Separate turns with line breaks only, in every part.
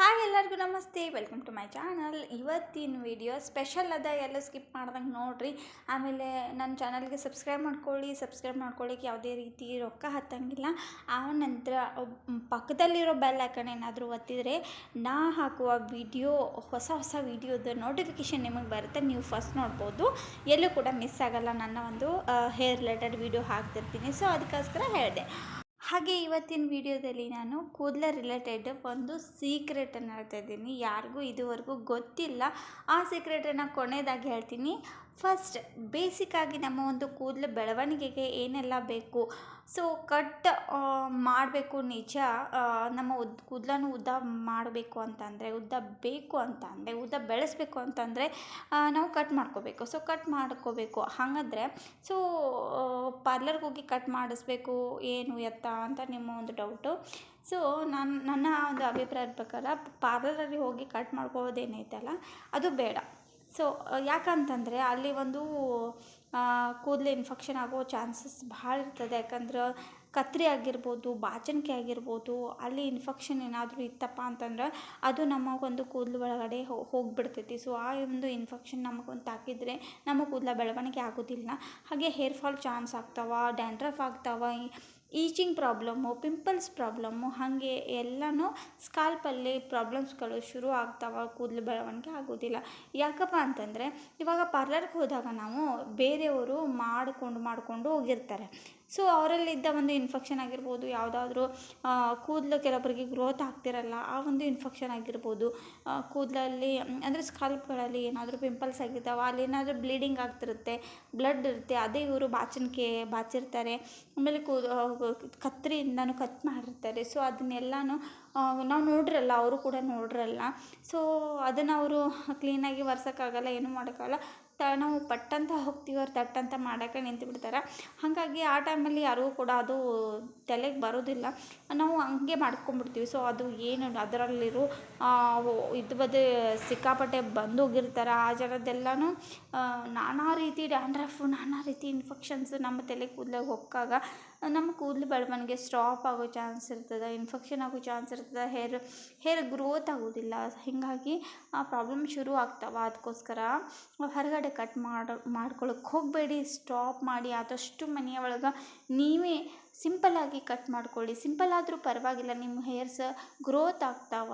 Hi ಎಲ್ಲರಿಗೂ ನಮಸ್ತೆ welcome to my channel ಇವತ್ತಿನ ವಿಡಿಯೋ ಸ್ಪೆಷಲ್ ಅದ, ಎಲ್ಲ ಸ್ಕಿಪ್ ಮಾಡ್ದಂಗೆ ನೋಡಿರಿ. ಆಮೇಲೆ ನನ್ನ ಚಾನಲ್ಗೆ ಸಬ್ಸ್ಕ್ರೈಬ್ ಮಾಡ್ಕೊಳ್ಳಿ ಸಬ್ಸ್ಕ್ರೈಬ್ ಮಾಡ್ಕೊಳ್ಳಿಕ್ಕೆ ಯಾವುದೇ ರೀತಿ ರೊಕ್ಕ ಹತ್ತಂಗಿಲ್ಲ. ಆ ನಂತರ ಪಕ್ಕದಲ್ಲಿರೋ ಬೆಲ್ ಐಕನ್ ಏನಾದರೂ ಒತ್ತಿದರೆ ನಾ ಹಾಕುವ ವಿಡಿಯೋ ಹೊಸ ಹೊಸ ವಿಡಿಯೋದ ನೋಟಿಫಿಕೇಷನ್ ನಿಮಗೆ ಬರುತ್ತೆ. ನೀವು ಫಸ್ಟ್ ನೋಡ್ಬೋದು. ಎಲ್ಲೂ ಕೂಡ ಮಿಸ್ ಆಗಲ್ಲ ನನ್ನ ಒಂದು ಹೇರ್ ರಿಲೇಟೆಡ್ ವಿಡಿಯೋ ಹಾಕ್ತಿರ್ತೀನಿ. ಸೊ ಅದಕ್ಕೋಸ್ಕರ ಹೇಳಿದೆ. ಹಾಗೆ ಇವತ್ತಿನ ವಿಡಿಯೋದಲ್ಲಿ ನಾನು ಕೂದಲ ರಿಲೇಟೆಡ್ ಒಂದು ಸೀಕ್ರೆಟನ್ನು ಹೇಳ್ತಾ ಇದ್ದೀನಿ. ಯಾರಿಗೂ ಇದುವರೆಗೂ ಗೊತ್ತಿಲ್ಲ. ಆ ಸೀಕ್ರೆಟನ್ನು ಕೊನೆಯದಾಗಿ ಹೇಳ್ತೀನಿ. ಫಸ್ಟ್ ಬೇಸಿಕ್ಕಾಗಿ ನಮ್ಮ ಒಂದು ಕೂದಲು ಬೆಳವಣಿಗೆಗೆ ಏನೆಲ್ಲ ಬೇಕು? ಸೊ ಕಟ್ ಮಾಡಬೇಕು ನಿಜ ನಮ್ಮ ಉದ್, ಕೂದಲನ್ನು ಉದ್ದ ಮಾಡಬೇಕು ಅಂತಂದರೆ, ಉದ್ದ ಬೇಕು ಅಂತ ಅಂದರೆ ಉದ್ದ ಬೆಳೆಸಬೇಕು ಅಂತಂದರೆ ನಾವು ಕಟ್ ಮಾಡ್ಕೋಬೇಕು. ಸೊ ಕಟ್ ಮಾಡ್ಕೋಬೇಕು. ಹಾಗಾದರೆ ಸೊ ಪಾರ್ಲರ್ಗೆ ಹೋಗಿ ಕಟ್ ಮಾಡಿಸ್ಬೇಕು, ಏನು ಎತ್ತ ಅಂತ ನಿಮ್ಮ ಒಂದು ಡೌಟು ಸೊ ನಾನು, ನನ್ನ ಒಂದು ಅಭಿಪ್ರಾಯದ ಪ್ರಕಾರ ಪಾರ್ಲರಲ್ಲಿ ಹೋಗಿ ಕಟ್ ಮಾಡ್ಕೋದೇನೈತಲ್ಲ ಅದು ಬೇಡ. ಸೊ ಯಾಕಂತಂದರೆ, ಅಲ್ಲಿ ಒಂದು ಕೂದಲು ಇನ್ಫೆಕ್ಷನ್ ಆಗೋ ಚಾನ್ಸಸ್ ಭಾಳ ಇರ್ತದೆ. ಯಾಕಂದ್ರೆ ಕತ್ರಿ ಆಗಿರ್ಬೋದು, ಬಾಚಣಿಕೆ ಆಗಿರ್ಬೋದು, ಅಲ್ಲಿ ಇನ್ಫೆಕ್ಷನ್ ಏನಾದರೂ ಇತ್ತಪ್ಪ ಅಂತಂದ್ರೆ ಅದು ನಮಗೊಂದು ಕೂದಲು ಒಳಗಡೆ ಹೋಗಿಬಿಡ್ತೈತಿ. ಸೊ ಆ ಒಂದು ಇನ್ಫೆಕ್ಷನ್ ನಮಗೊಂದು ತಾಕಿದ್ರೆ ನಮ್ಮ ಕೂದಲ ಬೆಳವಣಿಗೆ ಆಗೋದಿಲ್ಲ. ಹಾಗೆ ಹೇರ್ ಫಾಲ್ ಚಾನ್ಸ್ ಆಗ್ತಾವ ಡ್ಯಾಂಡ್ರಫ್ ಆಗ್ತಾವ ಈಚಿಂಗ್ ಪ್ರಾಬ್ಲಮ್ಮು, ಪಿಂಪಲ್ಸ್ ಪ್ರಾಬ್ಲಮ್ಮು, ಹಾಗೆ ಎಲ್ಲನೂ ಸ್ಕಾಲ್ಪಲ್ಲಿ ಪ್ರಾಬ್ಲಮ್ಸ್ಗಳು ಶುರು ಆಗ್ತಾವೆ, ಕೂದಲು ಬೆಳವಣಿಗೆ ಆಗೋದಿಲ್ಲ. ಯಾಕಪ್ಪ ಅಂತಂದರೆ, ಇವಾಗ ಪಾರ್ಲರ್ಗೆ ಹೋದಾಗ ನಾವು ಬೇರೆಯವರು ಮಾಡಿಕೊಂಡು ಮಾಡಿಕೊಂಡು ಹೋಗಿರ್ತಾರೆ. ಸೊ ಅವರಲ್ಲಿದ್ದ ಒಂದು ಇನ್ಫೆಕ್ಷನ್ ಆಗಿರ್ಬೋದು, ಯಾವುದಾದ್ರೂ ಕೂದಲು ಕೆಲವೊಬ್ಬರಿಗೆ ಗ್ರೋತ್ ಆಗ್ತಿರಲ್ಲ, ಆ ಒಂದು ಇನ್ಫೆಕ್ಷನ್ ಆಗಿರ್ಬೋದು ಕೂದಲಲ್ಲಿ, ಅಂದರೆ ಸ್ಕಾಲ್ಪ್ಗಳಲ್ಲಿ ಏನಾದರೂ ಪಿಂಪಲ್ಸ್ ಆಗಿರ್ತಾವೆ ಅಲ್ಲಿ ಏನಾದರೂ ಬ್ಲೀಡಿಂಗ್ ಆಗ್ತಿರುತ್ತೆ ಬ್ಲಡ್ ಇರುತ್ತೆ, ಅದೇ ಇವರು ಬಾಚಣಿಕೆ ಬಾಚಿರ್ತಾರೆ, ಆಮೇಲೆ ಕೂ ಕತ್ತರಿಯಿಂದನೂ ಕಟ್ ಮಾಡಿರ್ತಾರೆ. ಸೊ ಅದನ್ನೆಲ್ಲನೂ ನಾವು ನೋಡಿರಲ್ಲ, ಅವರು ಕೂಡ ನೋಡಿರಲ್ಲ. ಸೊ ಅದನ್ನು ಅವರು ಕ್ಲೀನಾಗಿ ಒರ್ಸೋಕ್ಕಾಗಲ್ಲ, ಏನೂ ಮಾಡೋಕ್ಕಾಗಲ್ಲ. ತ ನಾವು ಪಟ್ಟಂತ ಹೋಗ್ತೀವಿ ಅವ್ರು ತಟ್ಟಂತ ಮಾಡೋಕೆ ನಿಂತು ಬಿಡ್ತಾರೆ. ಹಾಗಾಗಿ ಆ ಟೈಮಲ್ಲಿ ಯಾರಿಗೂ ಕೂಡ ಅದು ತಲೆಗೆ ಬರೋದಿಲ್ಲ. ನಾವು ಹಂಗೆ ಮಾಡ್ಕೊಂಬಿಡ್ತೀವಿ. ಸೊ ಅದು ಏನು ಅದರಲ್ಲಿರೋ ಇದು ಬದು ಸಿಕ್ಕಾಪಟ್ಟೆ ಬಂದು ಹೋಗಿರ್ತಾರೆ ಆ ಜನದ್ದೆಲ್ಲನೂ ನಾನಾ ರೀತಿ ಡ್ಯಾಂಡ್ರಫು ನಾನಾ ರೀತಿ ಇನ್ಫೆಕ್ಷನ್ಸ್ ನಮ್ಮ ತಲೆ ಕೂದ್ಲಿಗೆ ಹೊಕ್ಕಾಗ ನಮ್ಮ ಕೂದಲು ಬೆಳವಣಿಗೆ ಸ್ಟಾಪ್ ಆಗೋ ಚಾನ್ಸ್ ಇರ್ತದೆ ಇನ್ಫೆಕ್ಷನ್ ಆಗೋ ಚಾನ್ಸ್ ಇರ್ತದೆ ಹೇರ್ ಹೇರ್ ಗ್ರೋತ್ ಆಗೋದಿಲ್ಲ. ಹೀಗಾಗಿ ಆ ಪ್ರಾಬ್ಲಮ್ ಶುರು ಆಗ್ತಾವೆ. ಅದಕ್ಕೋಸ್ಕರ ಹೊರಗಡೆ ಕಟ್ ಮಾಡಿ ಮಾಡ್ಕೊಳಕ್ಕೆ ಹೋಗಬೇಡಿ. ಸ್ಟಾಪ್ ಮಾಡಿ. ಆದಷ್ಟು ಮನೆಯ ಒಳಗೆ ನೀವೇ ಸಿಂಪಲ್ಲಾಗಿ ಕಟ್ ಮಾಡ್ಕೊಳ್ಳಿ. ಸಿಂಪಲ್ ಆದರೂ ಪರವಾಗಿಲ್ಲ. ನಿಮ್ಮ ಹೇರ್ಸ್ ಗ್ರೋತ್ ಆಗ್ತಾವ,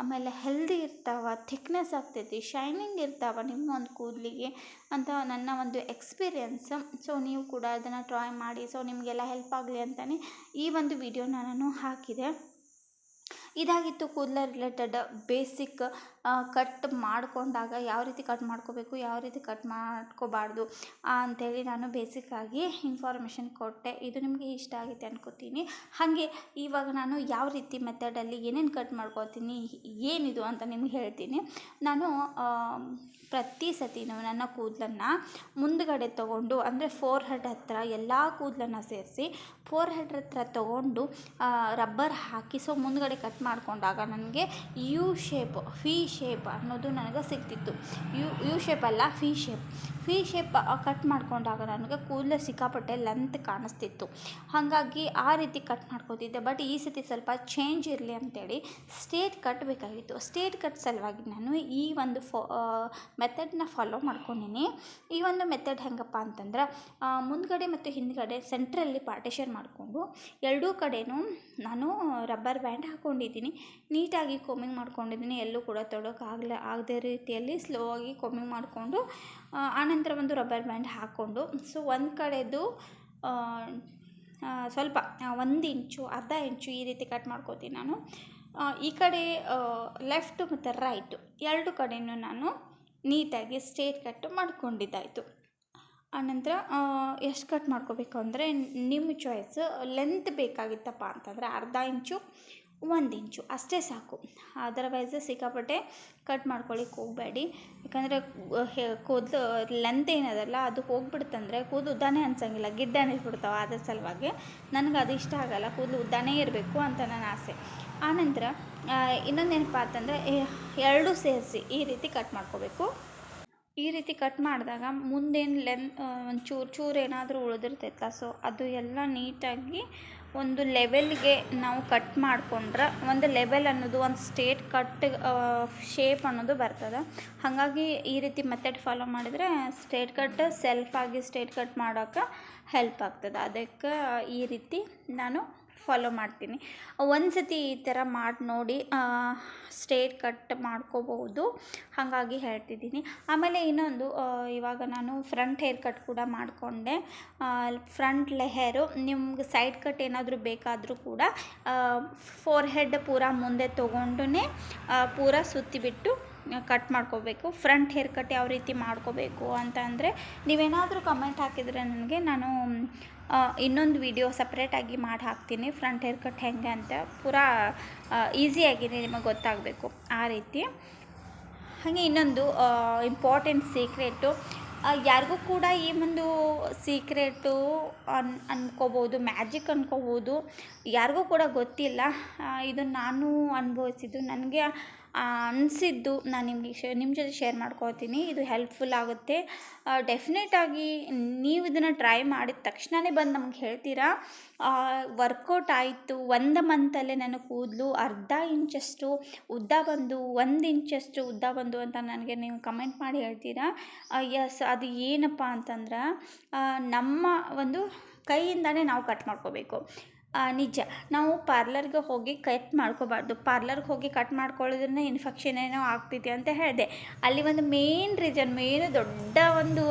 ಆಮೇಲೆ ಹೆಲ್ದಿ ಇರ್ತಾವ ಥಿಕ್ನೆಸ್ ಆಗ್ತೈತಿ ಶೈನಿಂಗ್ ಇರ್ತಾವ ನಿಮ್ಮ ಒಂದು ಕೂದಲಿಗೆ ಅಂತ ನನ್ನ ಒಂದು ಎಕ್ಸ್ಪೀರಿಯನ್ಸ್ ಸೊ ನೀವು ಕೂಡ ಅದನ್ನು ಟ್ರೈ ಮಾಡಿ. ಸೊ ನಿಮಗೆಲ್ಲ ಹೆಲ್ಪ್ ಆಗಲಿ ಅಂತಲೇ ಈ ಒಂದು ವಿಡಿಯೋನ ನಾನು ಹಾಕಿದೆ. ಇದಾಗಿತ್ತು ಕೂದಲ ರಿಲೇಟೆಡ್ ಬೇಸಿಕ್ ಕಟ್ ಮಾಡಿಕೊಂಡಾಗ ಯಾವ ರೀತಿ ಕಟ್ ಮಾಡ್ಕೋಬೇಕು, ಯಾವ ರೀತಿ ಕಟ್ ಮಾಡ್ಕೋಬಾರ್ದು ಅಂಥೇಳಿ ನಾನು ಬೇಸಿಕ್ಕಾಗಿ ಇನ್ಫಾರ್ಮೇಷನ್ ಕೊಟ್ಟೆ. ಇದು ನಿಮಗೆ ಇಷ್ಟ ಆಗಿದೆ ಅನ್ಕೋತೀನಿ. ಹಾಗೆ ಇವಾಗ ನಾನು ಯಾವ ರೀತಿ ಮೆಥಡಲ್ಲಿ ಏನೇನು ಕಟ್ ಮಾಡ್ಕೋತೀನಿ ಏನಿದು ಅಂತ ನಿಮ್ಗೆ ಹೇಳ್ತೀನಿ. ನಾನು ಪ್ರತಿ ಸತಿನೂ ನನ್ನ ಕೂದಲನ್ನು ಮುಂದುಗಡೆ ತೊಗೊಂಡು, ಅಂದರೆ ಫೋರ್ ಹೆಡ್ ಹತ್ರ ಎಲ್ಲ ಕೂದಲನ್ನು ಸೇರಿಸಿ ಫೋರ್ ಹೆಡ್ ಹತ್ರ ತೊಗೊಂಡು ರಬ್ಬರ್ ಹಾಕಿ ಸೊ ಮುಂದ್ಗಡೆ ಕಟ್ ಮಾಡಿಕೊಂಡಾಗ ನನಗೆ ಯು ಶೇಪ್ ಫಿ ಶೇಪ್ ಅನ್ನೋದು ನನಗೆ ಸಿಗ್ತಿತ್ತು. ಯು ಯು ಶೇಪ್ ಅಲ್ಲ V shape V shape cut ಮಾಡ್ಕೊಂಡಾಗ ನನಗೆ ಕೂದಲು ಸಿಕ್ಕಾಪಟ್ಟೆ ಲೆಂತ್ ಕಾಣಿಸ್ತಿತ್ತು. ಹಾಗಾಗಿ ಆ ರೀತಿ ಕಟ್ ಮಾಡ್ಕೋತಿದ್ದೆ. ಬಟ್ ಈ ಸತಿ ಸ್ವಲ್ಪ ಚೇಂಜ್ ಇರಲಿ ಅಂತೇಳಿ ಸ್ಟೇಟ್ ಕಟ್ ಬೇಕಾಗಿತ್ತು. ಸ್ಟೇಟ್ ಕಟ್ ಸಲುವಾಗಿ ನಾನು ಈ ಒಂದು ಫೋ ಮೆಥಡ್ನ ಫಾಲೋ ಮಾಡ್ಕೊಂಡಿನಿ. ಈ ಒಂದು ಮೆಥಡ್ ಹೆಂಗಪ್ಪ ಅಂತಂದ್ರೆ ಆ, ಮುಂದ್ಗಡೆ ಮತ್ತು ಹಿಂದ್ಗಡೆ ಸೆಂಟ್ರಲ್ಲಿ ಪಾರ್ಟಿಷನ್ ಮಾಡಿಕೊಂಡು ಎರಡೂ ಕಡೆನೂ ನಾನು ರಬ್ಬರ್ ಬ್ಯಾಂಡ್ ಹಾಕ್ಕೊಂಡಿದ್ದೀನಿ ನೀಟಾಗಿ ಕೋಮಿಂಗ್ ಮಾಡ್ಕೊಂಡಿದ್ದೀನಿ ಎಲ್ಲೂ ಕೂಡ ತೊಡೋಕ್ಕಾಗಲ ಆಗದೇ ರೀತಿಯಲ್ಲಿ ಸ್ಲೋ ಆಗಿ ಕೋಮಿಂಗ್ ಮಾಡಿಕೊಂಡು ಆನಂತರ ಒಂದು ರಬ್ಬರ್ ಬ್ಯಾಂಡ್ ಹಾಕ್ಕೊಂಡು ಸೊ ಒಂದು ಕಡೆದು ಸ್ವಲ್ಪ ಒಂದು ಇಂಚು, ಅರ್ಧ ಇಂಚು ಈ ರೀತಿ ಕಟ್ ಮಾಡ್ಕೋತೀನಿ ನಾನು. ಈ ಕಡೆ ಲೆಫ್ಟು ಮತ್ತು ರೈಟು ಎರಡು ಕಡೆಯೂ ನಾನು ನೀಟಾಗಿ ಸ್ಟೇಟ್ ಕಟ್ ಮಾಡ್ಕೊಂಡಿದ್ದಾಯಿತು. ಆನಂತರ ಎಷ್ಟು ಕಟ್ ಮಾಡ್ಕೋಬೇಕು ಅಂದರೆ ನಿಮ್ಮ ಚಾಯ್ಸ್ ಲೆಂತ್ ಬೇಕಾಗಿತ್ತಪ್ಪ ಅಂತಂದರೆ ಅರ್ಧ ಇಂಚು ಒಂದು ಇಂಚು. ಅಷ್ಟೇ ಸಾಕು. ಅದರ್ವೈಸ್ ಸಿಕ್ಕಾಪಟ್ಟೆ ಕಟ್ ಮಾಡ್ಕೊಳ್ಳಿಕ್ಕೆ ಹೋಗಬೇಡಿ. ಯಾಕಂದರೆ ಕೂದಲು ಲೆಂತ್ ಏನದಲ್ಲ, ಅದು ಹೋಗ್ಬಿಡ್ತಂದರೆ ಕೂದಲು ಉದ್ದಾನೇ ಅನ್ಸಂಗಿಲ್ಲ. ಗಿಡ್ಡ ಬಿಡ್ತಾವೆ ಅದ್ರ ಸಲುವಾಗಿ. ನನಗೆ ಅದು ಇಷ್ಟ ಆಗಲ್ಲ. ಕೂದಲು ಉದ್ದಾನೇ ಇರಬೇಕು ಅಂತ ನನ್ನ ಆಸೆ. ಆನಂತರ ಇನ್ನೊಂದೇನಪ್ಪ ಅಂತಂದರೆ ಎರಡೂ ಸೇರಿಸಿ ಈ ರೀತಿ ಕಟ್ ಮಾಡ್ಕೋಬೇಕು. ಈ ರೀತಿ ಕಟ್ ಮಾಡಿದಾಗ ಮುಂದೇನು ಲೆನ್ ಒಂದು ಚೂರು ಚೂರು ಏನಾದರೂ ಉಳಿದಿರ್ತೈತಲ್ಲ ಸೊ ಅದು ಎಲ್ಲ ನೀಟಾಗಿ ಒಂದು ಲೆವೆಲ್ಗೆ ನಾವು ಕಟ್ ಮಾಡಿಕೊಂಡ್ರೆ ಒಂದು ಲೆವೆಲ್ ಅನ್ನೋದು ಒಂದು ಸ್ಟೇಟ್ ಕಟ್ ಶೇಪ್ ಅನ್ನೋದು ಬರ್ತದೆ. ಹಾಗಾಗಿ ಈ ರೀತಿ ಮೆಥಡ್ ಫಾಲೋ ಮಾಡಿದರೆ ಸ್ಟೇಟ್ ಕಟ್ ಸೆಲ್ಫಾಗಿ ಸ್ಟೇಟ್ ಕಟ್ ಮಾಡೋಕೆ ಹೆಲ್ಪ್ ಆಗ್ತದೆ. ಅದಕ್ಕೆ ಈ ರೀತಿ ನಾನು ಫಾಲೋ ಮಾಡ್ತೀನಿ. ಒಂದು ಸತಿ ಈ ಥರ ಮಾಡಿ ನೋಡಿ ಸ್ಟ್ರೇಟ್ ಕಟ್ ಮಾಡ್ಕೋಬಹುದು. ಹಾಗಾಗಿ ಹೇಳ್ತಿದ್ದೀನಿ. ಆಮೇಲೆ ಇನ್ನೊಂದು ಇವಾಗ ನಾನು ಫ್ರಂಟ್ ಹೇರ್ ಕಟ್ ಕೂಡ ಮಾಡಿಕೊಂಡೆ. ಫ್ರಂಟ್ ಲೆಹರು ನಿಮ್ಗೆ ಸೈಡ್ ಕಟ್ ಏನಾದರೂ ಬೇಕಾದರೂ ಕೂಡ ಫೋರ್ ಹೆಡ್ ಪೂರ ಮುಂದೆ ತೊಗೊಂಡು ಪೂರ ಸುತ್ತಿಬಿಟ್ಟು ಕಟ್ ಮಾಡ್ಕೋಬೇಕು. ಫ್ರಂಟ್ ಹೇರ್ ಕಟ್ ಯಾವ ರೀತಿ ಮಾಡ್ಕೋಬೇಕು ಅಂತ ಅಂದರೆ ನೀವೇನಾದರೂ ಕಮೆಂಟ್ ಹಾಕಿದರೆ ನನಗೆ ನಾನು ಇನ್ನೊಂದು ವಿಡಿಯೋ ಸಪ್ರೇಟಾಗಿ ಮಾಡಿ ಹಾಕ್ತೀನಿ. ಫ್ರಂಟ್ ಹೇರ್ ಕಟ್ ಹೆಂಗೆ ಅಂತ. ಪೂರಾ ಈಸಿಯಾಗಿ ನಿಮಗೆ ಗೊತ್ತಾಗಬೇಕು ಆ ರೀತಿ. ಹಾಗೆ ಇನ್ನೊಂದು ಇಂಪಾರ್ಟೆಂಟ್ ಸೀಕ್ರೆಟು ಯಾರಿಗೂ ಕೂಡ ಈ ಒಂದು ಸೀಕ್ರೆಟು ಅನ್, ಅನ್ಕೋಬೋದು ಮ್ಯಾಜಿಕ್ ಅನ್ಕೋಬೋದು, ಯಾರಿಗೂ ಕೂಡ ಗೊತ್ತಿಲ್ಲ. ಇದನ್ನು ನಾನು ಅನುಭವಿಸಿದ್ದು. ನನಗೆ ಅನಿಸಿದ್ದು ನಾನು ನಿಮಗೆ ಶೇ ನಿಮ್ಮ ಜೊತೆ ಶೇರ್ ಮಾಡ್ಕೊತೀನಿ ಇದು ಹೆಲ್ಪ್ಫುಲ್ ಆಗುತ್ತೆ. ಡೆಫಿನೆಟಾಗಿ ನೀವು ಇದನ್ನು ಟ್ರೈ ಮಾಡಿದ ತಕ್ಷಣವೇ ಬಂದು ನಮ್ಗೆ ಹೇಳ್ತೀರಾ? ವರ್ಕೌಟ್ ಆಯಿತು, ಒಂದು ಮಂತಲ್ಲೇ ನನಗೆ ಕೂದಲು ಅರ್ಧ ಇಂಚಷ್ಟು ಉದ್ದ ಬಂದು, ಒಂದು ಇಂಚಷ್ಟು ಉದ್ದ ಬಂದು ಅಂತ ನನಗೆ ನೀವು ಕಮೆಂಟ್ ಮಾಡಿ ಹೇಳ್ತೀರಾ? ಎಸ್ ಅದು ಏನಪ್ಪ ಅಂತಂದ್ರೆ ನಮ್ಮ ಒಂದು ಕೈಯಿಂದನೇ ನಾವು ಕಟ್ ಮಾಡ್ಕೋಬೇಕು. ನಿಜ. ನಾವು ಪಾರ್ಲರ್ಗೆ ಹೋಗಿ ಕಟ್ ಮಾಡ್ಕೋಬಾರ್ದು. ಪಾರ್ಲರ್ಗೆ ಹೋಗಿ ಕಟ್ ಮಾಡ್ಕೊಳ್ಳೋದ್ರಿಂದ ಇನ್ಫೆಕ್ಷನ್ ಏನೋ ಆಗ್ತಿದೆ ಅಂತ ಹೇಳಿದೆ. ಅಲ್ಲಿ ಒಂದು ಮೇನ್ ರೀಸನ್ ಮೇನ್ ದೊಡ್ಡ ಒಂದು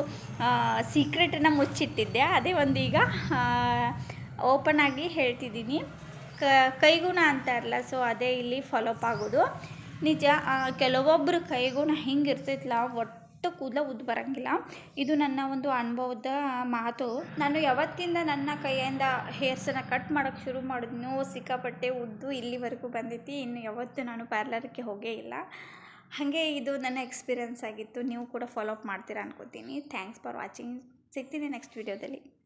ಸೀಕ್ರೆಟನ್ನು ಮುಚ್ಚಿಟ್ಟಿದ್ದೆ. ಅದೇ ಒಂದು ಈಗ ಓಪನ್ ಆಗಿ ಹೇಳ್ತಿದ್ದೀನಿ. ಕ, ಕೈಗುಣ ಅಂತಾರಲ್ಲ ಸೊ ಅದೇ ಇಲ್ಲಿ ಫಾಲೋಅಪ್ ಆಗೋದು. ನಿಜ ಕೆಲವೊಬ್ಬರು ಕೈಗುಣ ಹಿಂಗೆ ಇರ್ತೈತಲ್ಲ ಒಟ್ಟು ಕೂದಲ ಉದ್ದು ಬರೋಂಗಿಲ್ಲ. ಇದು ನನ್ನ ಒಂದು ಅನುಭವದ ಮಾತು. ನಾನು ಯಾವತ್ತಿಂದ ನನ್ನ ಕೈಯಿಂದ ಹೇರ್ಸನ್ನು ಕಟ್ ಮಾಡೋಕ್ಕೆ ಶುರು ಮಾಡಿದ್ನೋ ಸಿಕ್ಕಾಪಟ್ಟೆ ಉದ್ದು ಇಲ್ಲಿವರೆಗೂ ಬಂದೈತಿ. ಇನ್ನು ಯಾವತ್ತು ನಾನು ಪಾರ್ಲರ್ಗೆ ಹೋಗೇ ಇಲ್ಲ. ಹಾಗೆ ಇದು ನನ್ನ ಎಕ್ಸ್ಪೀರಿಯನ್ಸ್ ಆಗಿತ್ತು. ನೀವು ಕೂಡ ಫಾಲೋ ಅಪ್ ಮಾಡ್ತೀರಾ ಅನ್ಕೋತೀನಿ. Thanks for watching. ಸಿಗ್ತೀನಿ ನೆಕ್ಸ್ಟ್ ವೀಡಿಯೋದಲ್ಲಿ.